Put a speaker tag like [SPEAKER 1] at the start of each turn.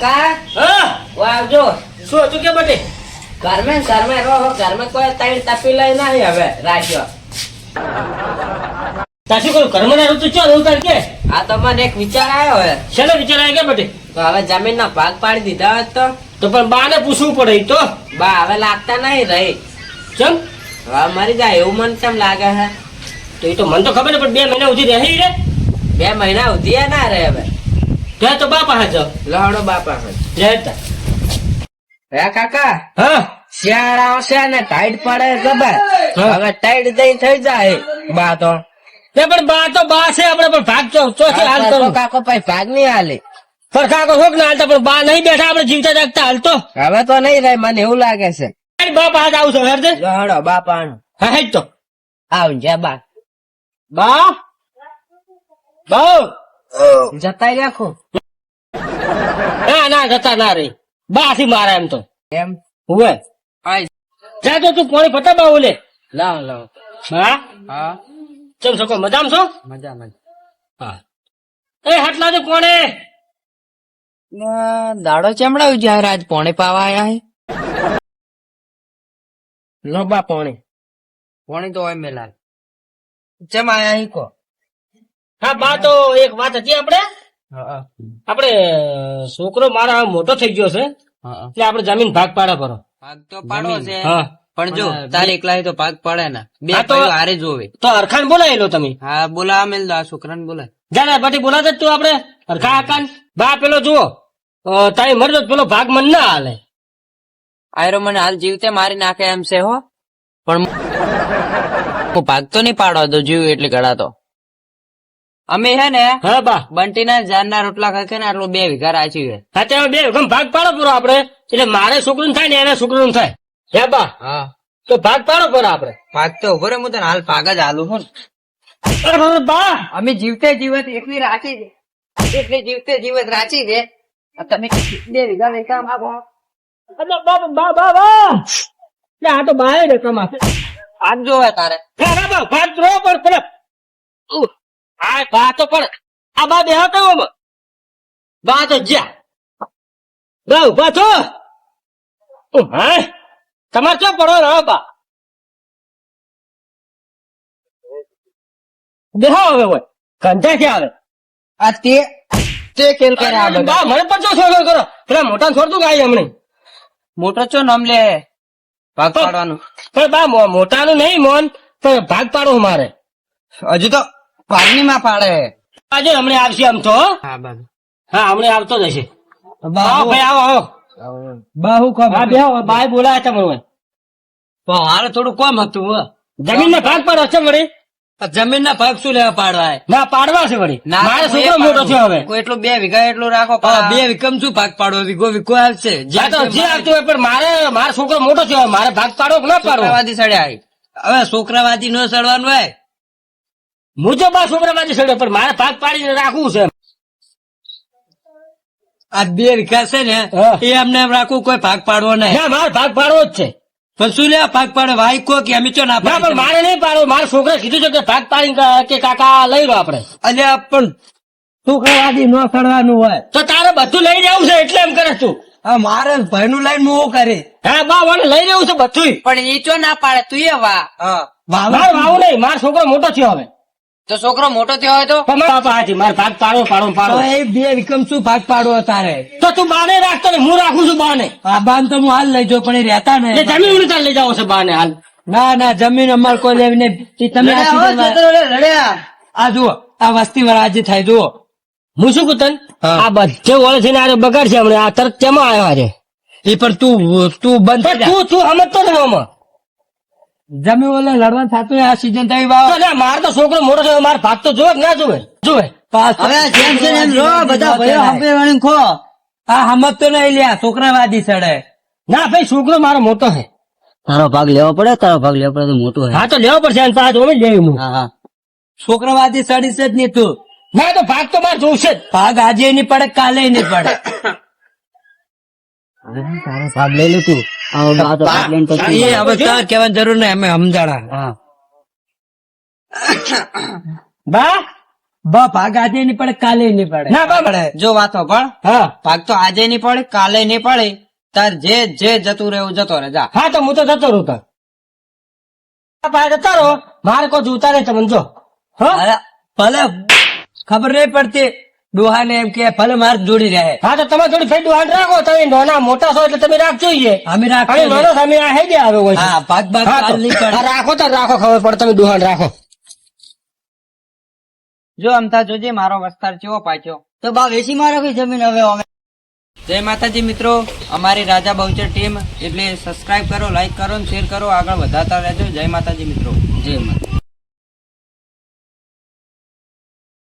[SPEAKER 1] કાકા?
[SPEAKER 2] હા?
[SPEAKER 1] ઓ
[SPEAKER 2] શું હતું કે બટે
[SPEAKER 1] ઘરમાં ઘરમાં રહો ઘરમે કોઈ તાઈ તપી લઈ નહીં હવે રાખ્યો.
[SPEAKER 2] તા કોઈ ઘરમાં ના રહું ચાલ કે?
[SPEAKER 1] આ તો મને એક વિચાર આવ્યો હવે
[SPEAKER 2] શેનો વિચાર આવ્યો કે બટે
[SPEAKER 1] તો હવે જમીન ના ભાગ પાડી દીધા હોત તો?
[SPEAKER 2] તો પણ બાને પૂછવું પડે તો.
[SPEAKER 1] બા હવે લાગતા નહીં રહી.
[SPEAKER 2] ચમ?
[SPEAKER 1] હવે મરી જાય એવું મને કેમ લાગે હે?
[SPEAKER 2] તો એ તો મને તો ખબર ને પણ બે મહિના સુધી રહી રે.
[SPEAKER 1] બે મહિના સુધી ના રહે હવે.
[SPEAKER 2] ત્યાં તો બાપા હાજો
[SPEAKER 1] લહડો બાપા હે કાકા?
[SPEAKER 2] હા.
[SPEAKER 1] શિયાળા આવશે ને ટાઈટ પડે જબર હવે ટાઈટ દઈ થઈ જાય. બા તો.
[SPEAKER 2] તે પણ બા તો બા છે આપણે પણ ભાગ ચો ચોથી હાલ
[SPEAKER 1] તો. કાકો પછી ભાગ નહીં હાલે.
[SPEAKER 2] પણ કાકો ના હાલતા પણ બા નહીં બેઠા આપણે જીવતા જાગતા હાલતો
[SPEAKER 1] હવે તો નહીં રહે મને એવું લાગે છે.
[SPEAKER 2] બાપા હાથ આવું છો હેરજે
[SPEAKER 1] બાપા
[SPEAKER 2] હા હેજ તો.
[SPEAKER 1] આવ જા બા.
[SPEAKER 2] બા? બા?
[SPEAKER 1] જતાઈ રાખો.
[SPEAKER 2] ના ના જતા ના રહી. બા થી મારા એમ તો.
[SPEAKER 1] એમ?
[SPEAKER 2] હુએ જા તો તું પાણી પતા બા લે.
[SPEAKER 1] લાવ લાવ.
[SPEAKER 2] હા?
[SPEAKER 1] હા.
[SPEAKER 2] ચમ શકો મજામ છો?
[SPEAKER 1] મજા મજા
[SPEAKER 2] હા. એ હાટલા લાજો કોણે
[SPEAKER 1] દાડો ચમડાવ્યું જ્યારે આજ પોણે પાવા આયા હે. લોબા પોણે. પોણે તો હોય મેલા ચમ આયા હી કો?
[SPEAKER 2] હા બા તો એક વાત હતી આપણે? આપણે છોકરો મારા મોટો થઈ ગયો છે એટલે આપણે જમીન ભાગ પાડો કરો.
[SPEAKER 1] ભાગ તો પાડો છે. પણ જો તારે એકલા તો ભાગ પડે ને. બે
[SPEAKER 2] તો-
[SPEAKER 1] હારે જોવે.
[SPEAKER 2] તો અરખાન બોલાયેલો તમે.
[SPEAKER 1] હા બોલા મેલ દો આ છોકરાને બોલાય.
[SPEAKER 2] જાને પાટી બોલાતે જ તું આપણે. અરખા આકાન બા પેલો જુઓ. તારી મરજો પેલો ભાગ મન ના હાલે.
[SPEAKER 1] આયરો મને હાલ જીવતે મારી નાખે એમ છે હો. પણ ભાગ તો નહીં પાડવા દો જીવ એટલે ગળા તો. અમે હે ને
[SPEAKER 2] હા બા.
[SPEAKER 1] બંટી ના જાનના રોટલા ખાખે ને આટલું બે વીઘા રાચી છે
[SPEAKER 2] હા ત્યાં બે વીઘા ભાગ પાડો પૂરો આપડે એટલે મારે છોકરું થાય ને એને છોકરું થાય. હે બા?
[SPEAKER 1] હા.
[SPEAKER 2] તો ભાગ પાડો પૂરો આપડે
[SPEAKER 1] ભાગ તો ઊભો રે હું તને હાલ ભાગ જ હાલું હું
[SPEAKER 2] બા
[SPEAKER 1] અમે જીવતે જીવત એકલી રાખી છે. એકલી જીવતે જીવત રાચી છે. તમે બે વીઘા વેચા માંગો.
[SPEAKER 2] બા બા બા બા લે, આ તો બાય રકમ કમાશે
[SPEAKER 1] આજ જોવે તારે.
[SPEAKER 2] બા ભાગ તો પર ઉહ, આ બા તો પણ આ બા બેહો તો. બા તો જ્યાં. બા ઊભા છો? ઉહ, હા? તમારે ક્યાં પડો રહો બા? દેહો હવે હોય. કંઠે ક્યાં આવે?
[SPEAKER 1] આ તે તે કેલ કરે આ
[SPEAKER 2] બા મને પણ છો છોડો કરો. પેલા મોટા છોડ દઉં ગાય હમણાં.
[SPEAKER 1] મોટો ચો નામ લે? ભાગ પાડવાનું.
[SPEAKER 2] પણ બા મોટાનું નહીં મોન. ભાગ પાડો મારે.
[SPEAKER 1] હજુ તો પારની માં પાડે.
[SPEAKER 2] આજે હમણાં આવશે આમ તો. હા
[SPEAKER 1] બાબુ.
[SPEAKER 2] હા હમણાં આવતો જ હશે. આવો ભાઈ આવો આવો.
[SPEAKER 1] બાહુ
[SPEAKER 2] હા બે બાય બોલાયા હતા મને.
[SPEAKER 1] હારે થોડું કોમ હતું
[SPEAKER 2] જમીન ના ભાગ પાડો છે વળી?
[SPEAKER 1] જમીન ના ભાગ શું લેવા પાડવા
[SPEAKER 2] ના પાડવા છે વળી. મારે છોકરો મોટો છે હવે.
[SPEAKER 1] કોઈ એટલું બે વીઘા એટલું રાખો બે વીઘમ શું ભાગ પાડવો? વીઘો વીઘો આવશે.
[SPEAKER 2] જે આવતું હોય પણ મારે મારો છોકરો મોટો છે મારે ભાગ પાડો ના પાડો
[SPEAKER 1] છોકરાવાદી સડ્યા હવે છોકરાવાદી ન સડવાનું હોય.
[SPEAKER 2] હું તો બા છોકરા સડ્યો પણ મારે ભાગ પાડીને રાખવું છે.
[SPEAKER 1] આ બે વીઘા છે ને
[SPEAKER 2] હા.
[SPEAKER 1] એ અમને એમ રાખવું કોઈ ભાગ પાડવો નહીં.
[SPEAKER 2] મારે ભાગ પાડવો જ છે.
[SPEAKER 1] પણ શું લે ભાગ પાડે ભાઈ કો કે અમે ચો ના
[SPEAKER 2] પાડે પણ મારે નહીં પાડવો. મારા છોકરા કીધું છે કે ભાગ પાડીને કે કાકા લઈ લો આપણે.
[SPEAKER 1] અલ્યા પણ છોકરાવાદી ન કરવાનું હોય.
[SPEAKER 2] તો તારે બધું લઈ જવું છે એટલે એમ કરે તું.
[SPEAKER 1] હા મારે ભાઈ નું લઈને હું કરે?
[SPEAKER 2] હા બા મને લઈ જવું છે બધું
[SPEAKER 1] પણ એ ચો ના પાડે? તું એ વા.
[SPEAKER 2] મારે વાવું નહીં. મારો છોકરો મોટો થયો હવે.
[SPEAKER 1] તો છોકરો મોટો થયો હોય તો?
[SPEAKER 2] પણ મારા બાપા હાથી મારે ભાગ પાડો પાડો પાડો
[SPEAKER 1] બે વિકમ શું ભાગ પાડો તારે
[SPEAKER 2] તો તું બાને રાખતો ને હું રાખું છું બાને.
[SPEAKER 1] આ બાન તો હું હાલ લઈ જાઉં પણ એ રહેતા ને
[SPEAKER 2] જમીન ઉડી લઈ જાવ છે બાને હાલ.
[SPEAKER 1] ના ના જમીન અમાર કોઈ લેવી નહીં. તમે આ આ જુઓ આ વસ્તી વાળા આજે થાય જુઓ.
[SPEAKER 2] હું શું કુતન તને? આ બધે ઓળે છે ને આ બગાડ છે હમણાં. આ તરત તેમાં આવ્યો આજે?
[SPEAKER 1] એ પણ તું તું બંધ.
[SPEAKER 2] તું તું સમજતો ને આમાં.
[SPEAKER 1] જમીન ઓલે લડવા થતું આ સીઝન થઈ વાવ.
[SPEAKER 2] તો માર તો છોકરો મોટો છે મારે ભાગ તો જોવે ના જોવે? જોવે.
[SPEAKER 1] હવે જેમ છે એમ રો બધા ભાઈઓ હંપેવાળીને ખો. આ હમત તો નહીં લ્યા છોકરાવાદી સડે.
[SPEAKER 2] ના ભાઈ છોકરો મારો મોટો છે.
[SPEAKER 1] તારો ભાગ લેવો પડે તારો ભાગ લેવો પડે તો મોટું
[SPEAKER 2] હા તો લેવો પડશે અમે જ લેવી હું.
[SPEAKER 1] હા છોકરાવાદી સડી છે જ નહીં તું.
[SPEAKER 2] ના તો ભાગ તો મારે જોશે જ.
[SPEAKER 1] ભાગ આજે નહીં પડે કાલે નહીં પડે.
[SPEAKER 3] તારો ભાગ લઈ લે તું. ભાગ
[SPEAKER 1] એ હવે તાર કહેવાની જરૂર નહીં અમે સમજાણા.
[SPEAKER 2] બા?
[SPEAKER 3] બા ભાગ આજે નહીં પડે કાલે નહીં પડે.
[SPEAKER 2] ના બા મળે.
[SPEAKER 1] જો વાતો પણ.
[SPEAKER 2] હા.
[SPEAKER 1] ભાગ તો આજે નહીં પડે કાલે નહીં પડે. તાર જે જે જતું રહે એવું જતો રહે જા.
[SPEAKER 2] હા તો હું તો જતો રહું તાર પાસે જતા રહો. મારે કોઈ જોતા નહીં તમને જો. હા?
[SPEAKER 3] ભલે. ખબર નહીં પડતી. ડોહા એમ કે ભલે માર જોડી રહે.
[SPEAKER 2] હા તો તમે થોડી ફેર હાથ રાખો. તમે નાના મોટા છો એટલે તમે રાખજો.
[SPEAKER 3] અમે રાખીએ
[SPEAKER 2] નાનો સામે આ હેડે આવે હોય
[SPEAKER 3] હા ભાગ ભાગ
[SPEAKER 2] રાખો તો રાખો ખબર પડે તમે દુહાન રાખો.
[SPEAKER 1] જો અમથા જોજે મારો વસ્તાર ચેવો પાછો
[SPEAKER 3] તો બા વેચી મારો કઈ જમીન હવે અમે?
[SPEAKER 1] જય માતાજી મિત્રો અમારી રાજા બહુચર ટીમ એટલે સબસ્ક્રાઇબ કરો લાઈક કરો શેર કરો. આગળ વધારતા રહેજો. જય માતાજી મિત્રો.
[SPEAKER 3] જય માતા